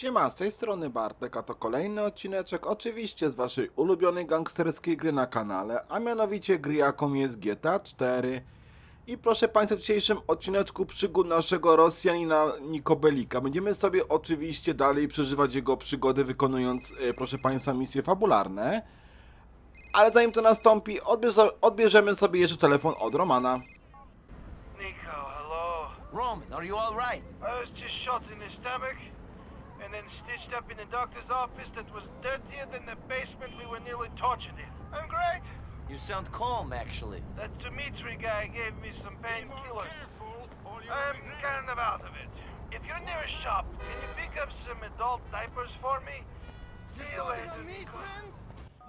Siema, z tej strony Bartek, a to kolejny odcineczek, oczywiście z waszej ulubionej gangsterskiej gry na kanale, a mianowicie gry jaką jest GTA 4. I proszę Państwa, w dzisiejszym odcineczku przygód naszego Rosjanina Nikobelika. Będziemy sobie oczywiście dalej przeżywać jego przygody, wykonując, e, proszę Państwa, misje fabularne. Ale zanim to nastąpi, odbierze, odbierzemy sobie jeszcze telefon od Romana. Nico, hello. Roman, are you all right? I was just shot in the stomach and then stitched up in the doctor's office that was dirtier than the basement we were nearly tortured in. I'm great. You sound calm, actually. That Dimitri guy gave me some painkillers. I'm kind of out of it. If you're near a shop, can you pick up some adult diapers for me? See you later, Nico.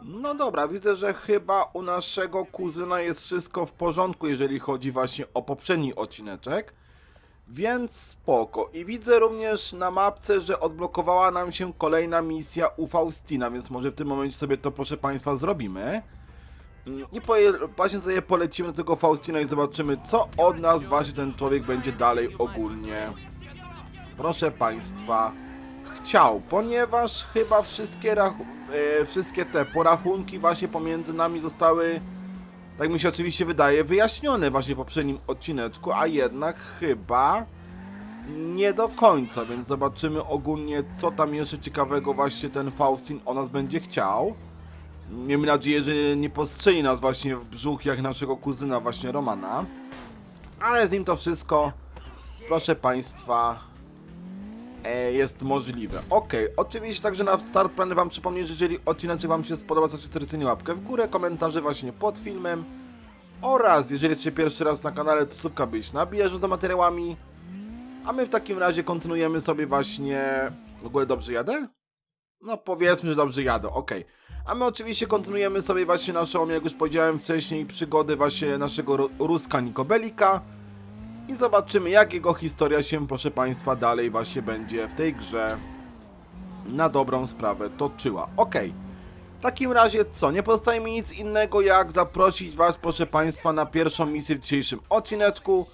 No dobra, widzę, że chyba u naszego kuzyna jest wszystko w porządku, jeżeli chodzi właśnie o poprzedni odcineczek. Więc spoko. I widzę również na mapce, że odblokowała nam się kolejna misja u Faustina, więc może w tym momencie sobie to, proszę Państwa, zrobimy. I właśnie sobie polecimy do tego Faustina i zobaczymy, co od nas właśnie ten człowiek będzie dalej ogólnie, proszę Państwa, chciał, ponieważ chyba wszystkie, e, wszystkie te porachunki właśnie pomiędzy nami zostały, tak mi się oczywiście wydaje, wyjaśnione właśnie w poprzednim odcineczku, a jednak chyba nie do końca, więc zobaczymy ogólnie, co tam jeszcze ciekawego właśnie ten Faustin o nas będzie chciał. Miejmy nadzieję, że nie postrzeli nas właśnie w brzuch jak naszego kuzyna właśnie Romana. Ale z nim to wszystko, proszę Państwa, e, jest możliwe. Okej, oczywiście także na start pragnę Wam przypomnieć, że jeżeli odcinek Wam się spodoba, to serdecznie łapkę w górę, komentarze właśnie pod filmem oraz jeżeli jesteście pierwszy raz na kanale, to subka być na bieżąco materiałami. A my w takim razie kontynuujemy sobie właśnie... W ogóle dobrze jadę? No powiedzmy, że dobrze jadę, okej. A my oczywiście kontynuujemy sobie właśnie naszą, jak już powiedziałem wcześniej, przygody właśnie naszego Ru- Ruska Nikobelika. I zobaczymy, jak jego historia się, proszę Państwa, dalej właśnie będzie w tej grze na dobrą sprawę toczyła. Okej. W takim razie co? Nie pozostaje mi nic innego, jak zaprosić Was, proszę Państwa, na pierwszą misję w dzisiejszym odcineczku.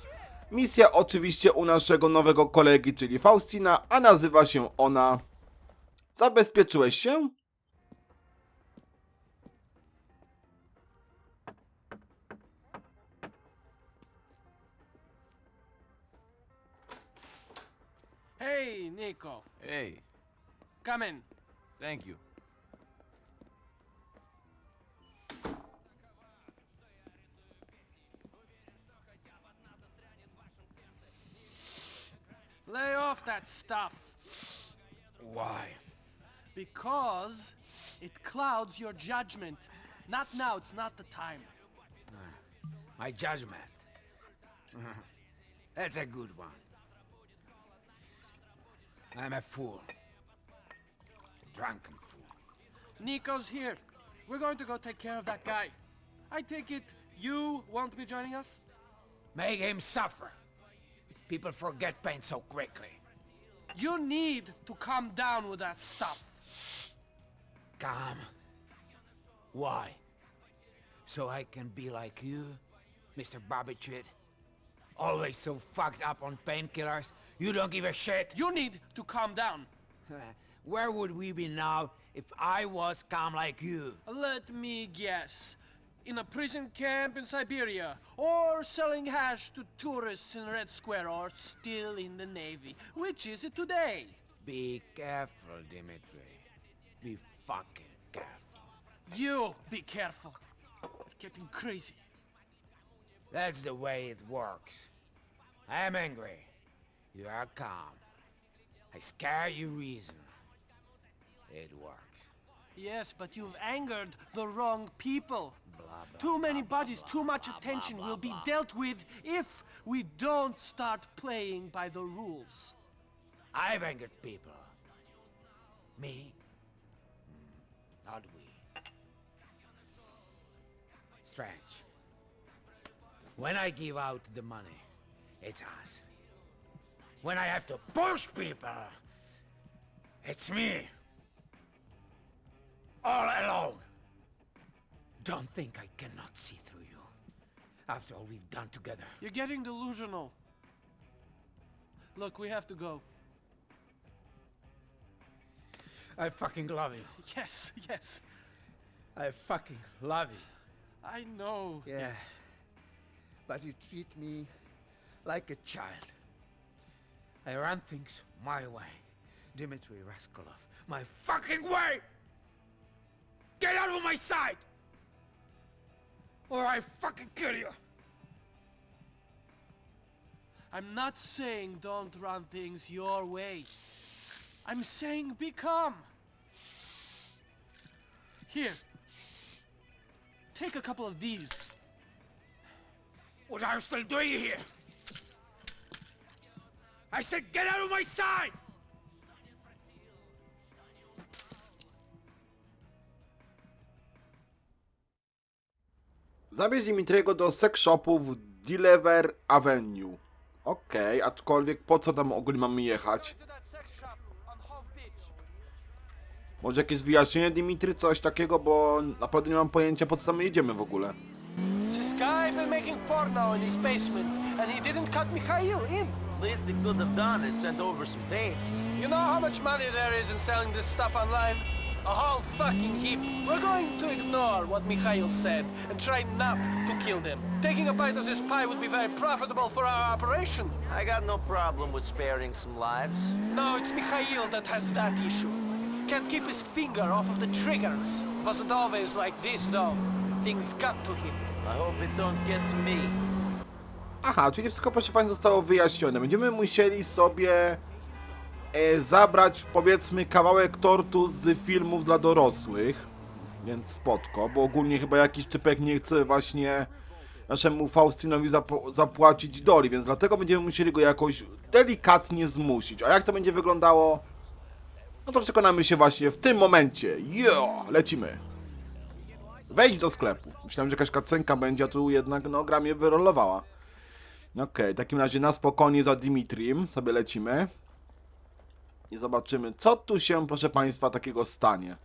Misja oczywiście u naszego nowego kolegi, czyli Faustina, a nazywa się ona... Zabezpieczyłeś się? Nico. Hey, Come in. thank you. Lay off that stuff. Why? Because it clouds your judgment. Not now, it's not the time. Ah, my judgment. That's a good one. I'm a fool. A Drunken fool. Nico's here. We're going to go take care of that guy. I take it you won't be joining us? Make him suffer. People forget pain so quickly. You need to calm down with that stuff. Calm. Why? So I can be like you, Mr. Barbitrid? Always so fucked up on painkillers, you don't give a shit? You need to calm down. Where would we be now if I was calm like you? Let me guess. In a prison camp in Siberia, or selling hash to tourists in Red Square, or still in the Navy. Which is it today? Be careful, Dimitri. Be fucking careful. You be careful. You're getting crazy. That's the way it works. I'm angry. You are calm. I scare you reason. It works. Yes, but you've angered the wrong people. Blah, blah, Too many blah, bodies, too much attention will be dealt with if we don't start playing by the rules. I've angered people. Me? Hmm, Not we. Strange. When I give out the money, it's us. When I have to push people, it's me. All alone. Don't think I cannot see through you. After all we've done together. You're getting delusional. Look, we have to go. I fucking love you. Yes, yes. I fucking love you. I know. Yes. But you treat me like a child. I run things my way. Dmitry Raskolov, my fucking way! Get out of my sight! Or I fucking kill you! I'm not saying don't run things your way. I'm saying become. Here. Take a couple of these. What are you still doing here? I said get out of my sight! Zabierz Dimitriego do sex shopu w Deliver Avenue. Okej, aczkolwiek po co tam ogólnie mamy jechać? Może jakieś wyjaśnienie Dimitri, coś takiego, bo naprawdę nie mam pojęcia po co tam jedziemy w ogóle. Guy been making porno in his basement, and he didn't cut Mikhail in. At Least they could have done is sent over some tapes. You know how much money there is in selling this stuff online? A whole fucking heap. We're going to ignore what Mikhail said and try not to kill them. Taking a bite of this pie would be very profitable for our operation. I got no problem with sparing some lives. No, it's Mikhail that has that issue. Can't keep his finger off of the triggers. Wasn't always like this, though. Things got to him. Aha, czyli wszystko proszę Państwa zostało wyjaśnione. Będziemy musieli sobie e, zabrać powiedzmy kawałek tortu z filmów dla dorosłych. Więc spotko, bo ogólnie chyba jakiś typek nie chce właśnie naszemu Faustynowi zap- zapłacić doli, więc dlatego będziemy musieli go jakoś delikatnie zmusić. A jak to będzie wyglądało? No to przekonamy się właśnie w tym momencie. Jo, lecimy. Wejdź do sklepu. Myślałem, że jakaś kacenka będzie, a tu jednak no gra mnie wyrolowała. Okej, w takim razie na spokojnie za Dimitrim sobie lecimy. I zobaczymy, co tu się, proszę Państwa, takiego stanie.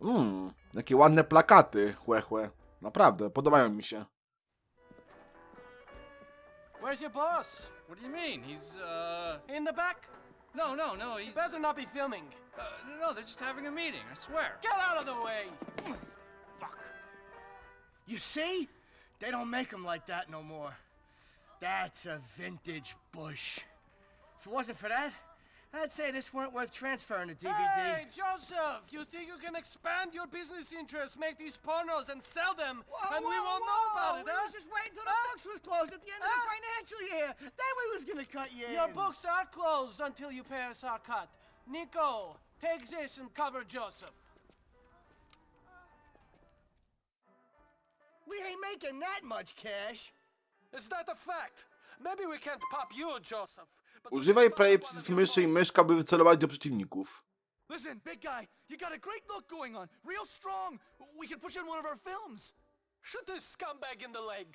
Mmm, jakie ładne plakaty, chłe, chłe. Naprawdę, podobają mi się. Where's your boss? What do you mean? He's, uh. In the back? No, no, no, he's. Better not be filming. Uh, no, they're just having a meeting, I swear. Get out of the way! You see? They don't make them like that no more. That's a vintage Bush. If it wasn't for that, I'd say this weren't worth transferring to DVD. Hey, Joseph! You think you can expand your business interests, make these pornos, and sell them, and we won't know about it, We huh? was just waiting till the books was closed at the end of the financial year. Then we was gonna cut you Your in. books are closed until you pay us our cut. Nico, take this and cover Joseph. We ain't making that much cash. Is that a fact? Maybe we can't pop you, Joseph. But Używaj prawie przycisk myszy i myszka, by wycelować do przeciwników. Listen, big guy, you got a great look going on. Real strong. We could put you in one of our films. Shoot this scumbag in the leg.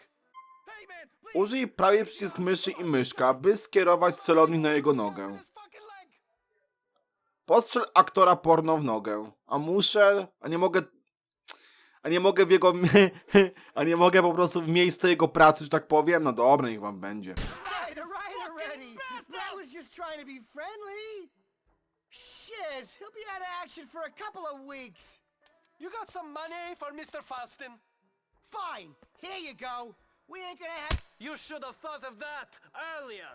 Hey, man, please. Użyj prawie przycisk myszy i myszka, by skierować celownik na jego nogę. This fucking leg. Postrzel aktora porno w nogę. A muszę, a nie mogę, a nie mogę w jego, a nie mogę po prostu w miejsce jego pracy, że tak powiem. No dobra, niech wam będzie. Shit, he'll be out of action for a couple of weeks. You got some money for Mr. Faustin? Fine, here you go. We ain't gonna have. You should have thought of that earlier.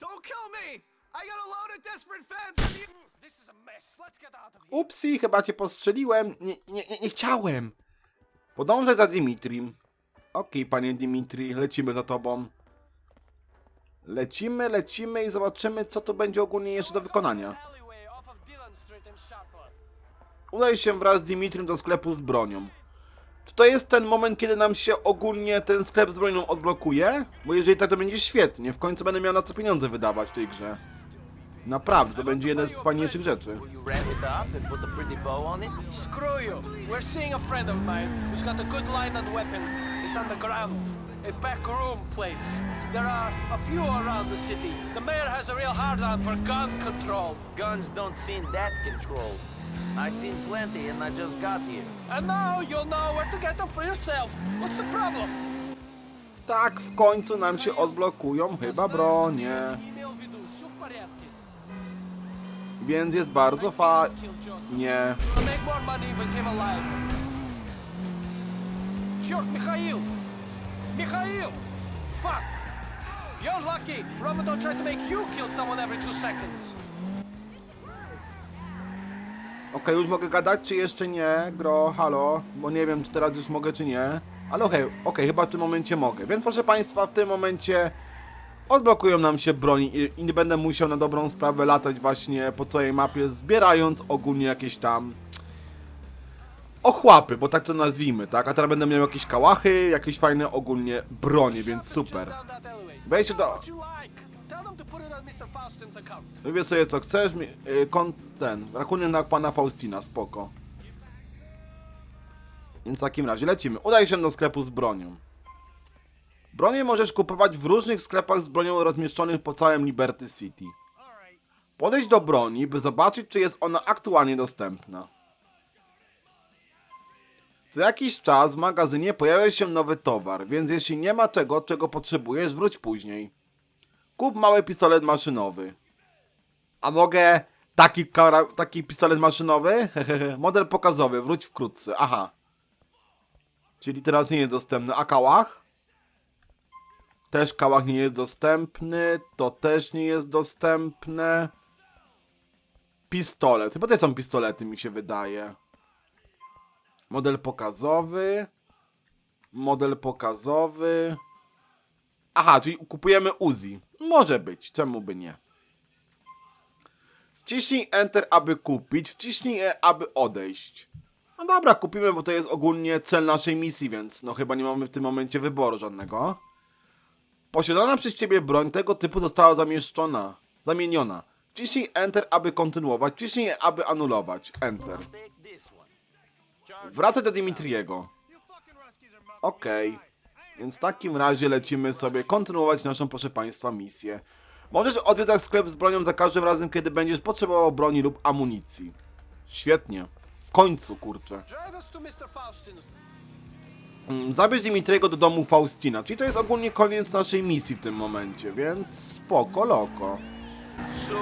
Don't kill me. I got a load of desperate fans. This is a mess. Let's get out of here. Upsi, chyba cię postrzeliłem. Nie, nie, nie, nie chciałem. Podążaj za Dimitrim. Okej, panie Dimitri, lecimy za tobą. Lecimy, lecimy i zobaczymy, co tu będzie ogólnie jeszcze do wykonania. Udaj się wraz z Dimitrim do sklepu z bronią. Czy to jest ten moment, kiedy nam się ogólnie ten sklep z bronią odblokuje? Bo jeżeli tak, to będzie świetnie. W końcu będę miał na co pieniądze wydawać w tej grze. Naprawdę, to będzie jedna z fajniejszych rzeczy. Will you wrap it up and put a pretty bow on it? Screw you. We're seeing a friend of mine who's got a good line on weapons. It's on the ground. A back room place. There are a few around the city. The mayor has a real hard on for gun control. Guns don't seem that controlled. I seen plenty and I just got here. And now you'll know where to get them for yourself. What's the problem? Tak, w końcu nam się odblokują chyba bronie. Więc jest bardzo fa... Kill Joseph. Nie. We'll make more money with him alive. Черт, Mikhail! Mikhail! Fuck! You're lucky. Ramadan tried to make you kill someone every two seconds. Okej, już mogę gadać, czy jeszcze nie? Gro, halo, bo nie wiem, czy teraz już mogę, czy nie. Ale okej, okej, chyba w tym momencie mogę. Więc proszę Państwa, w tym momencie odblokują nam się broni i, i nie będę musiał na dobrą sprawę latać właśnie po całej mapie, zbierając ogólnie jakieś tam ochłapy, bo tak to nazwijmy, tak? A teraz będę miał jakieś kałachy, jakieś fajne ogólnie bronie, więc super. Weź do... Wybierz sobie co chcesz, mi- y, ten, rachunek na pana Faustina, spoko. Więc w takim razie lecimy. Udaj się do sklepu z bronią. Bronię możesz kupować w różnych sklepach z bronią rozmieszczonych po całym Liberty City. Podejdź do broni, by zobaczyć, czy jest ona aktualnie dostępna. Co jakiś czas w magazynie pojawia się nowy towar, więc jeśli nie ma tego, czego potrzebujesz, wróć później. Kup mały pistolet maszynowy. A mogę taki, taki pistolet maszynowy? Model pokazowy, wróć wkrótce. Aha. Czyli teraz nie jest dostępny. A kałach? Też kałach nie jest dostępny. To też nie jest dostępne. Pistolet. Chyba to są pistolety, mi się wydaje. Model pokazowy. Model pokazowy. Aha, czyli kupujemy Uzi. Może być, czemu by nie. Wciśnij Enter, aby kupić, wciśnij E, aby odejść. No dobra, kupimy, bo to jest ogólnie cel naszej misji, więc no chyba nie mamy w tym momencie wyboru żadnego. Posiadana przez ciebie broń tego typu została zamieszczona, zamieniona. Wciśnij Enter, aby kontynuować, wciśnij aby anulować. Enter. Wracaj do Dimitriego. Okej. Więc w takim razie lecimy sobie kontynuować naszą, proszę Państwa, misję. Możesz odwiedzać sklep z bronią za każdym razem, kiedy będziesz potrzebował broni lub amunicji. Świetnie. W końcu, kurczę. Zabierz Dimitriego do domu Faustina, czyli to jest ogólnie koniec naszej misji w tym momencie, więc spoko, loko. So,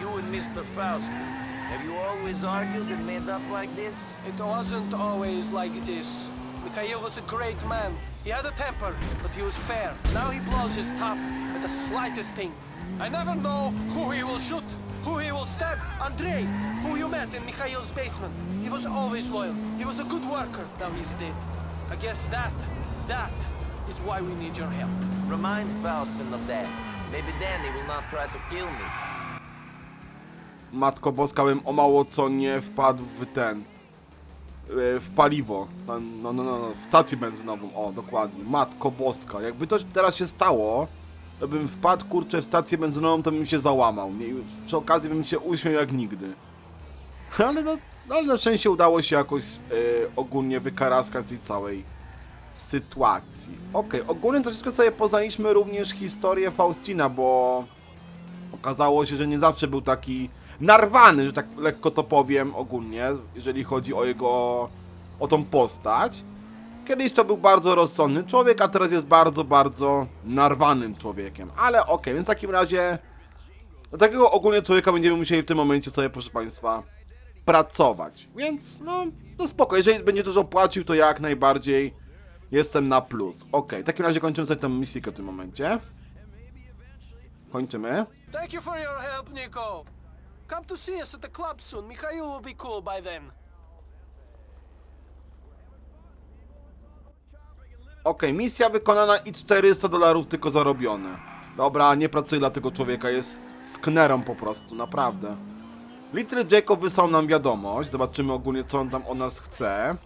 you and Mr. Faustin, have you always argued and made up like this? It wasn't always like this. Mikhail was a great man. He had a temper, but he was fair. Now he blows his top at the slightest thing. I never know who he will shoot, who he will stab. Andrei, who you met in Mikhail's basement. He was always loyal. He was a good worker. Now he's dead. I guess that, that is why we need your help. Remind Faustin of that. Maybe then he will not try to kill me. Matko Boska, bym o mało co nie wpadł w ten... e, W paliwo. Tam, No, no, no, no, w stację benzynową, o, dokładnie. Matko Boska, jakby to teraz się stało, to bym wpadł, kurczę, w stację benzynową, to bym się załamał. Nie? Przy okazji bym się uśmiał jak nigdy. Ale no, no, ale na szczęście udało się jakoś e, ogólnie wykaraskać tej całej sytuacji. Okej, ogólnie troszeczkę sobie poznaliśmy również historię Faustina, bo okazało się, że nie zawsze był taki narwany, że tak lekko to powiem ogólnie, jeżeli chodzi o jego, o tą postać. Kiedyś to był bardzo rozsądny człowiek, a teraz jest bardzo, bardzo narwanym człowiekiem. Ale okej, więc w takim razie takiego ogólnie człowieka będziemy musieli w tym momencie sobie, proszę Państwa, pracować. Więc no, no spoko, jeżeli będzie dużo płacił, to jak najbardziej jestem na plus. Okej, w takim razie kończymy sobie tę misję w tym momencie. Kończymy. Thank you for your help, Nico. Come to see us at the club soon. Mikhail will be cool by then. Okej, misja wykonana i 400 dolarów tylko zarobione. Dobra, nie pracuję dla tego człowieka, jest sknerą po prostu, naprawdę. Little Jacob wysłał nam wiadomość, zobaczymy ogólnie co on tam o nas chce.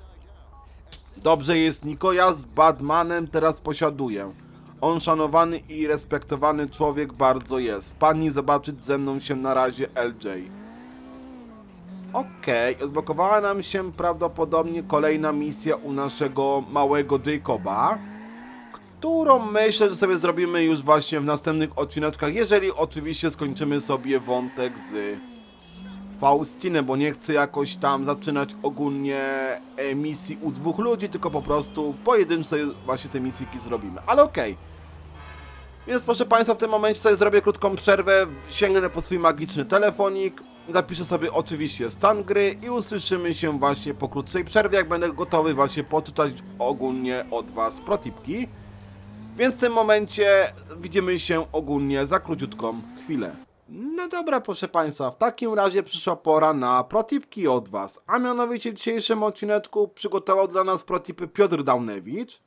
Dobrze jest Niko, ja z Batmanem teraz posiaduję. On szanowany i respektowany człowiek bardzo jest. Wpadnij zobaczyć ze mną się na razie LJ. Okej, odblokowała nam się prawdopodobnie kolejna misja u naszego małego Jacoba, którą myślę, że sobie zrobimy już właśnie w następnych odcineczkach, jeżeli oczywiście skończymy sobie wątek z Faustinem, bo nie chcę jakoś tam zaczynać ogólnie misji u dwóch ludzi, tylko po prostu pojedyncze właśnie te misjki zrobimy, ale okej. Więc proszę Państwa, w tym momencie sobie zrobię krótką przerwę, sięgnę po swój magiczny telefonik, zapiszę sobie oczywiście stan gry i usłyszymy się właśnie po krótszej przerwie, jak będę gotowy właśnie poczytać ogólnie od Was protipki. Więc w tym momencie widzimy się ogólnie za króciutką chwilę. No dobra, proszę Państwa, w takim razie przyszła pora na protipki od Was. A mianowicie w dzisiejszym odcineczku przygotował dla nas protipy Piotr Daunewicz.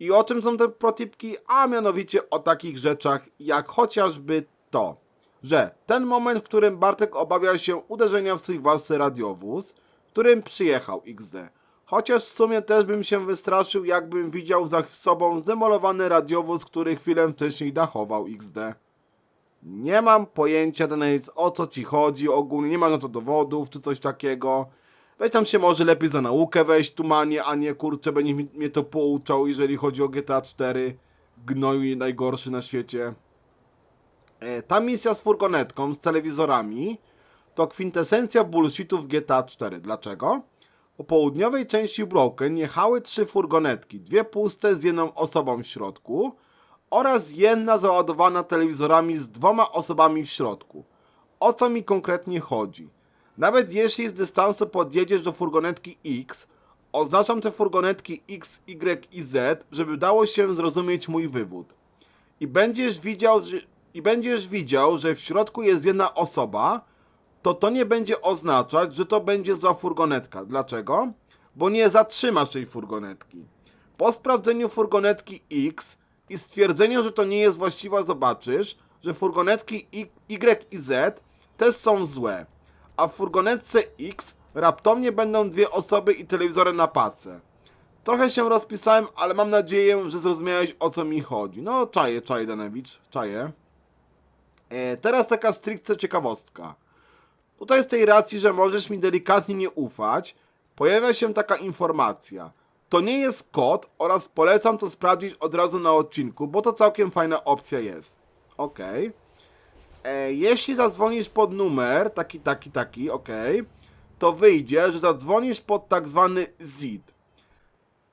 I o czym są te protipki? A mianowicie o takich rzeczach jak chociażby to, że ten moment, w którym Bartek obawiał się uderzenia w swój własny radiowóz, którym przyjechał XD. Chociaż w sumie też bym się wystraszył, jakbym widział za sobą zdemolowany radiowóz, który chwilę wcześniej dachował XD. Nie mam pojęcia, Denise, o co ci chodzi ogólnie, nie mam na to dowodów czy coś takiego. Weź tam się może lepiej za naukę wejść, tumanie, a nie kurczę, będzie mnie to pouczał, jeżeli chodzi o GTA 4. Gnoju najgorszy na świecie. E, ta misja z furgonetką, z telewizorami, to kwintesencja bullshitu w GTA 4. Dlaczego? Po południowej części Broken jechały trzy furgonetki, dwie puste z jedną osobą w środku oraz jedna załadowana telewizorami z dwoma osobami w środku. O co mi konkretnie chodzi? Nawet jeśli z dystansu podjedziesz do furgonetki X, oznaczam te furgonetki X, Y i Z, żeby dało się zrozumieć mój wywód. I będziesz widział, że, i będziesz widział, że w środku jest jedna osoba, to to nie będzie oznaczać, że to będzie zła furgonetka. Dlaczego? Bo nie zatrzymasz tej furgonetki. Po sprawdzeniu furgonetki X i stwierdzeniu, że to nie jest właściwa, zobaczysz, że furgonetki Y i Z też są złe. A w furgonetce X raptownie będą dwie osoby i telewizory na pace. Trochę się rozpisałem, ale mam nadzieję, że zrozumiałeś o co mi chodzi. No, czaję, czaję, Danewicz, czaję. E, teraz taka stricte ciekawostka. Tutaj z tej racji, że możesz mi delikatnie nie ufać, pojawia się taka informacja. To nie jest kod oraz polecam to sprawdzić od razu na odcinku, bo to całkiem fajna opcja jest. Ok. E, jeśli zadzwonisz pod numer, taki, taki, taki, ok, to wyjdzie, że zadzwonisz pod tak zwany ZID.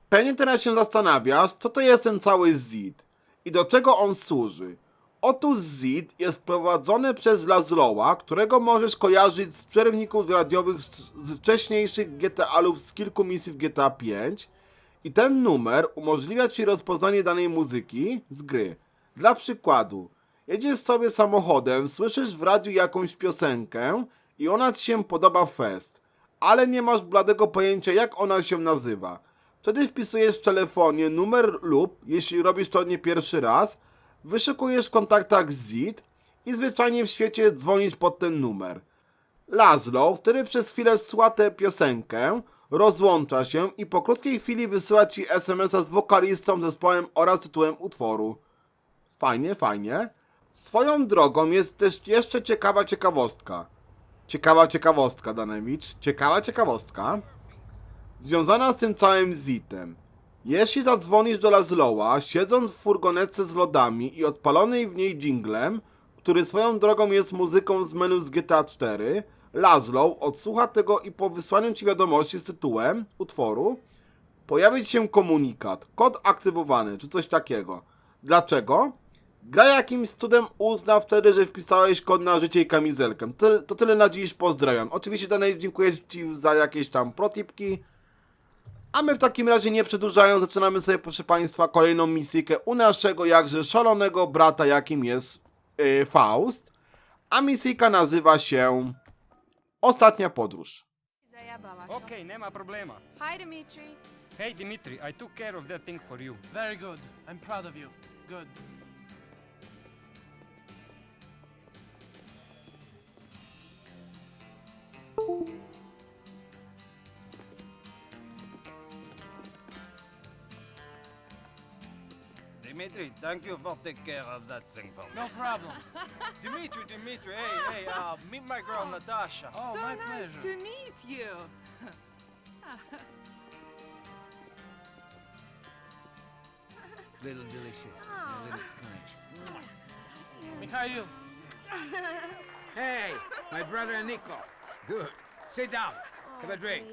Pewnie teraz się zastanawiasz, co to jest ten cały ZID i do czego on służy. Otóż ZID jest prowadzony przez Lazloa, którego możesz kojarzyć z przerwników radiowych z, wcześniejszych GTA-ów z kilku misji w GTA 5 i ten numer umożliwia Ci rozpoznanie danej muzyki z gry. Dla przykładu, jedziesz sobie samochodem, słyszysz w radiu jakąś piosenkę i ona Ci się podoba fest, ale nie masz bladego pojęcia jak ona się nazywa. Wtedy wpisujesz w telefonie numer lub, jeśli robisz to nie pierwszy raz, wyszukujesz w kontaktach ZID i zwyczajnie w świecie dzwonisz pod ten numer. Laszlo, który przez chwilę słucha tę piosenkę, rozłącza się i po krótkiej chwili wysyła ci SMS-a z wokalistą, zespołem oraz tytułem utworu. Fajnie, fajnie. Swoją drogą jest też jeszcze ciekawa ciekawostka. Ciekawa ciekawostka, Danewicz. Ciekawa ciekawostka. Związana z tym całym zitem. Jeśli zadzwonisz do Lazloa, siedząc w furgonetce z lodami i odpalonej w niej jinglem, który swoją drogą jest muzyką z menu z GTA 4, Lazlow odsłucha tego i po wysłaniu ci wiadomości z tytułem utworu pojawi ci się komunikat, kod aktywowany, czy coś takiego. Dlaczego? Gra jakimś cudem uzna wtedy, że wpisałeś kod na życie i kamizelkę. To, to tyle na dziś, pozdrawiam. Oczywiście Danej dziękuję Ci za jakieś tam protipki. A my w takim razie nie przedłużając, zaczynamy sobie, proszę Państwa, kolejną misyjkę u naszego jakże szalonego brata, jakim jest yy, Faust. A misyjka nazywa się Ostatnia podróż. Zajabałaś. Okay, nema problema. Hi, Dimitri. Hey Dimitri, I took care of that thing for you. Very good. I'm proud of you. Good. Dimitri, thank you for taking care of that thing for me. No problem. Dimitri, Dimitri, hey, hey, uh, meet my girl Natasha. Oh, so my nice pleasure. to meet you. Little delicious. A little kind. Mikhail, Hey, my brother Nico. Good. Sit down. Have a drink.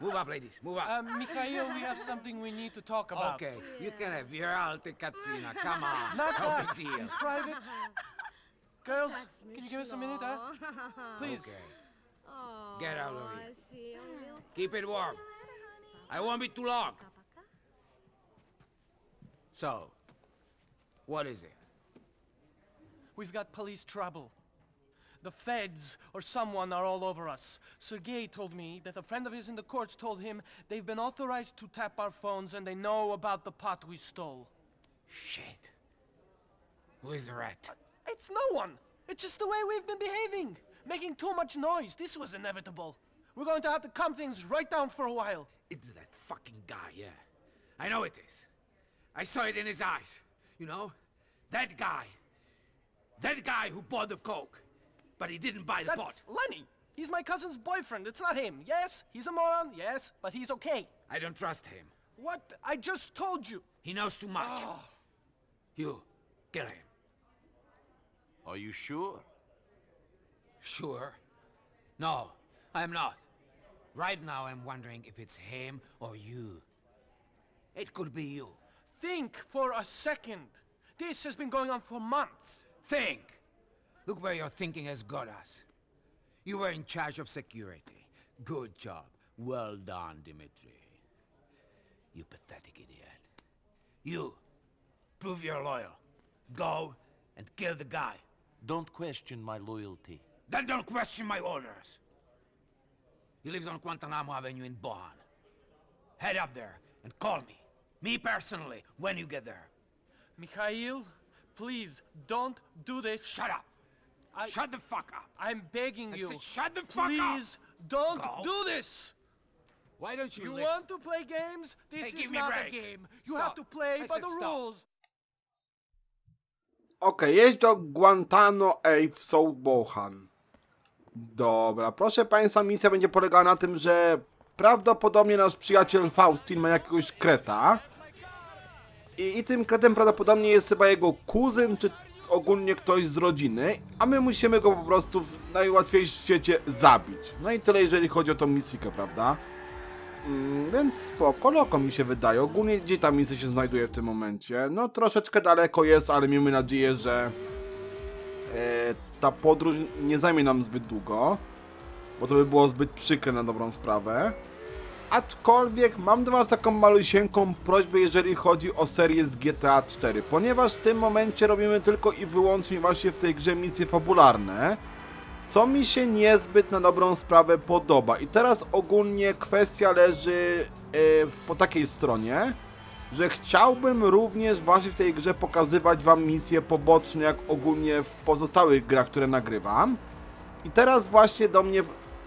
Move up, ladies. Move up. uh, Mikhail, we have something we need to talk about. okay, you can have your alte Katrina. Come on. Not no that. big deal. In private. Girls, can you give us a minute, huh? Please. Okay. Get out of here. Keep it warm. I won't be too long. So, what is it? We've got police trouble. The feds or someone are all over us. Sergei told me that a friend of his in the courts told him they've been authorized to tap our phones and they know about the pot we stole. Shit. Who is the rat? Uh, it's no one. It's just the way we've been behaving. Making too much noise. This was inevitable. We're going to have to calm things right down for a while. It's that fucking guy, yeah. I know it is. I saw it in his eyes. You know? That guy. That guy who bought the coke. But he didn't buy the pot. That's Lenny. He's my cousin's boyfriend. It's not him. Yes, he's a moron. Yes, but he's okay. I don't trust him. What? I just told you. He knows too much. Ah. You, kill him. Are you sure? Sure. No, I'm not. Right now, I'm wondering if it's him or you. It could be you. Think for a second. This has been going on for months. Think! Look where your thinking has got us. You were in charge of security. Good job. Well done, Dimitri. You pathetic idiot. You, prove you're loyal. Go and kill the guy. Don't question my loyalty. Then don't question my orders. He lives on Guantanamo Avenue in Bohan. Head up there and call me. Me personally, when you get there. Mikhail, please don't do this. Shut up! I- Shut the fuck up! I'm begging I you. said shut the fuck up! Please don't Go. do this. Why don't you, You listen? want to play games? This Hey, is give me a not a break. game. You Stop. have to play I by said the stop. rules. Okej, jedź do Guantano Ave w Sobohan. Dobra, proszę Państwa, misja będzie polegała na tym, że prawdopodobnie nasz przyjaciel Faustin ma jakiegoś kreta. I, I tym kretem prawdopodobnie jest chyba jego kuzyn, czy ogólnie ktoś z rodziny. A my musimy go po prostu w najłatwiejszym świecie zabić. No i tyle, jeżeli chodzi o tą misję, prawda? Mm, więc spoko, loko mi się wydaje. Ogólnie gdzie ta misja się znajduje w tym momencie? No troszeczkę daleko jest, ale miejmy nadzieję, że e, ta podróż nie zajmie nam zbyt długo, bo to by było zbyt przykre na dobrą sprawę. Aczkolwiek mam do Was taką malusieńką prośbę, jeżeli chodzi o serię z GTA 4, ponieważ w tym momencie robimy tylko i wyłącznie właśnie w tej grze misje fabularne co mi się niezbyt na dobrą sprawę podoba. I teraz ogólnie kwestia leży e, po takiej stronie, że chciałbym również właśnie w tej grze pokazywać wam misje poboczne, jak ogólnie w pozostałych grach, które nagrywam. I teraz właśnie do mnie,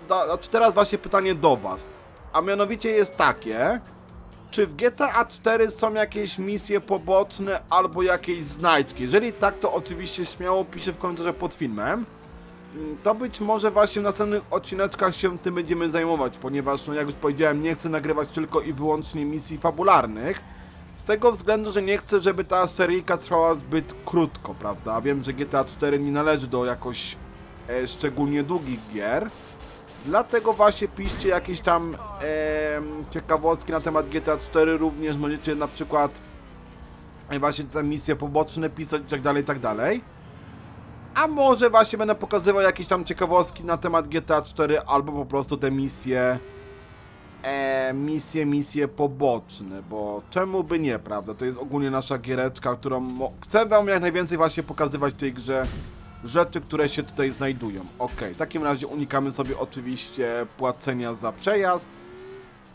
da, znaczy teraz właśnie pytanie do was. A mianowicie jest takie, czy w GTA 4 są jakieś misje poboczne albo jakieś znajdźki? Jeżeli tak, to oczywiście śmiało piszę w komentarzu pod filmem to być może właśnie w następnych odcineczkach się tym będziemy zajmować, ponieważ, no jak już powiedziałem, nie chcę nagrywać tylko i wyłącznie misji fabularnych. Z tego względu, że nie chcę, żeby ta seryjka trwała zbyt krótko, prawda? Wiem, że GTA 4 nie należy do jakoś e, szczególnie długich gier. Dlatego właśnie piszcie jakieś tam e, ciekawostki na temat GTA 4, również możecie na przykład właśnie te misje poboczne pisać i tak dalej, i tak dalej. A może właśnie będę pokazywał jakieś tam ciekawostki na temat GTA 4 albo po prostu te misje e, misje, misje poboczne, bo czemu by nie, prawda? To jest ogólnie nasza giereczka, którą chcę wam jak najwięcej właśnie pokazywać w tej grze rzeczy, które się tutaj znajdują. Ok, w takim razie unikamy sobie oczywiście płacenia za przejazd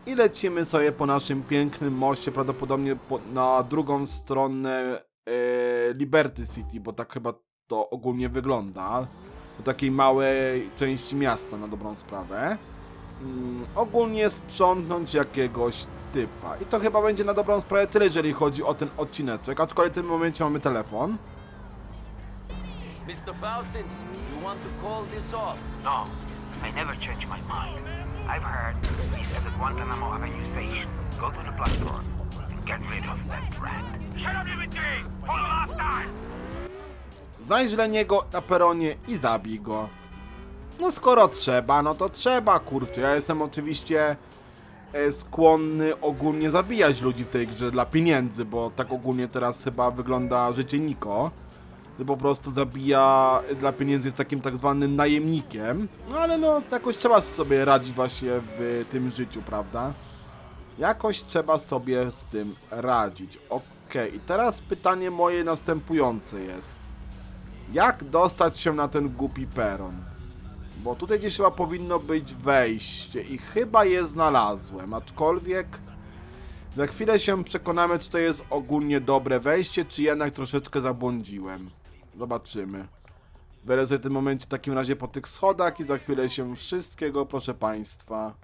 i lecimy sobie po naszym pięknym moście, prawdopodobnie po, na drugą stronę e, Liberty City, bo tak chyba to ogólnie wygląda. Do takiej małej części miasta na dobrą sprawę. Mm, ogólnie sprzątnąć jakiegoś typa. I to chyba będzie na dobrą sprawę tyle, jeżeli chodzi o ten odcineczek. Aczkolwiek w tym momencie mamy telefon. Mr. Faustin, you want to call this off? No, I never change my mind. I've heard he's at the Guantanamo Avenue station. Go to the and get rid of that rat. Shut up, Dimitri! For the last time! Znajdź Leniego na peronie i zabij go. No skoro trzeba, no to trzeba, kurczę. Ja jestem oczywiście e, skłonny ogólnie zabijać ludzi w tej grze dla pieniędzy, bo tak ogólnie teraz chyba wygląda życie Niko. Po prostu zabija dla pieniędzy, jest takim tak zwanym najemnikiem. No ale no, jakoś trzeba sobie radzić właśnie w tym życiu, prawda? Jakoś trzeba sobie z tym radzić. Okej, i teraz pytanie moje następujące jest. Jak dostać się na ten głupi peron? Bo tutaj gdzieś chyba powinno być wejście i chyba je znalazłem, aczkolwiek za chwilę się przekonamy, czy to jest ogólnie dobre wejście, czy jednak troszeczkę zabłądziłem. Zobaczymy. Będę sobie w tym momencie w takim razie po tych schodach i za chwilę się wszystkiego, proszę Państwa,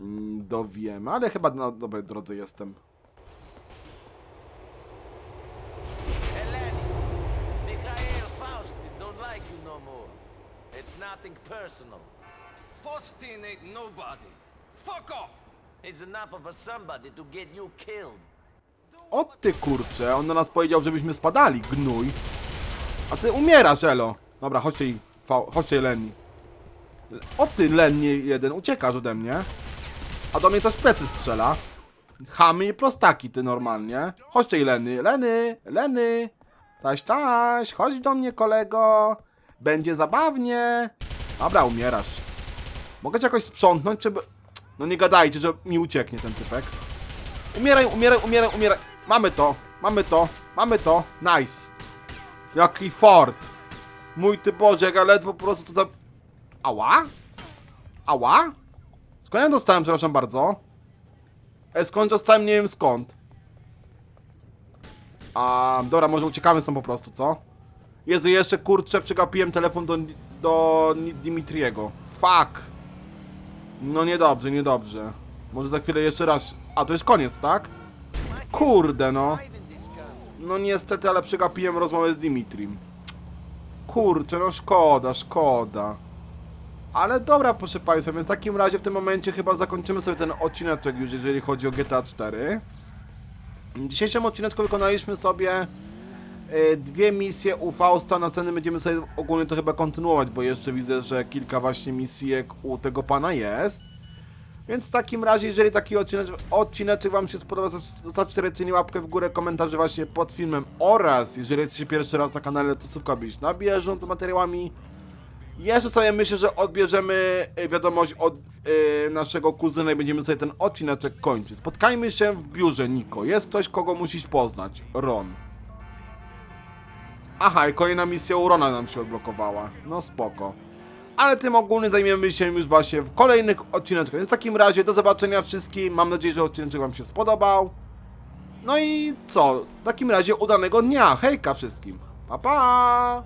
mm, dowiemy. Ale chyba na dobrej drodze jestem. Eleni, Mikhail Faustin don't like you no more. It's nothing personal. Faustin ain't nobody. Fuck off! He's enough of a somebody to get you killed. O ty kurcze, on do nas powiedział, żebyśmy spadali, gnój. A ty umierasz, Elo. Dobra, chodźcie Chodźcie, Lenny. O ty, Lenny jeden, uciekasz ode mnie. A do mnie to z plecy strzela. Chamy i prostaki, ty normalnie. Chodźcie Lenny. Lenny, Lenny. Taś, taś, chodź do mnie, kolego. Będzie zabawnie. Dobra, umierasz. Mogę cię jakoś sprzątnąć, czy... No nie gadajcie, że mi ucieknie ten typek. Umieraj, umieraj, umieraj, umieraj. Mamy to, mamy to, mamy to. Nice. Jaki fort. Mój ty Boże, jak ja ledwo po prostu to za... Ała? Ała? Skąd ja dostałem, przepraszam bardzo? E, skąd dostałem, nie wiem skąd. A, dobra, może uciekamy stąd po prostu, co? Jezu, jeszcze kurczę, przegapiłem telefon do, do Dimitriego. Fuck. No niedobrze, niedobrze. Może za chwilę jeszcze raz. A to już koniec, tak? Kurde, no. No niestety, ale przegapiłem rozmowę z Dimitrim. Kurczę, no szkoda, szkoda. Ale dobra, proszę Państwa, więc w takim razie w tym momencie chyba zakończymy sobie ten odcineczek już, jeżeli chodzi o GTA 4. W dzisiejszym odcineczku wykonaliśmy sobie y, dwie misje u Fausta, następnym będziemy sobie ogólnie to chyba kontynuować, bo jeszcze widzę, że kilka właśnie misjek u tego pana jest. Więc w takim razie, jeżeli taki odcineczek, odcineczek Wam się spodoba, zostawcie tradycyjnie łapkę w górę, komentarze właśnie pod filmem oraz jeżeli jesteście pierwszy raz na kanale, to subka być na bieżąco materiałami. Jeszcze sobie myślę, że odbierzemy y, wiadomość od y, naszego kuzyna i będziemy sobie ten odcineczek kończyć. Spotkajmy się w biurze, Niko. Jest ktoś, kogo musisz poznać. Ron. Aha, i kolejna misja u Rona nam się odblokowała. No spoko. Ale tym ogólnie zajmiemy się już właśnie w kolejnych odcineczkach. Więc w takim razie do zobaczenia wszystkim. Mam nadzieję, że odcinek Wam się spodobał. No i co? W takim razie udanego dnia. Hejka wszystkim. Pa pa!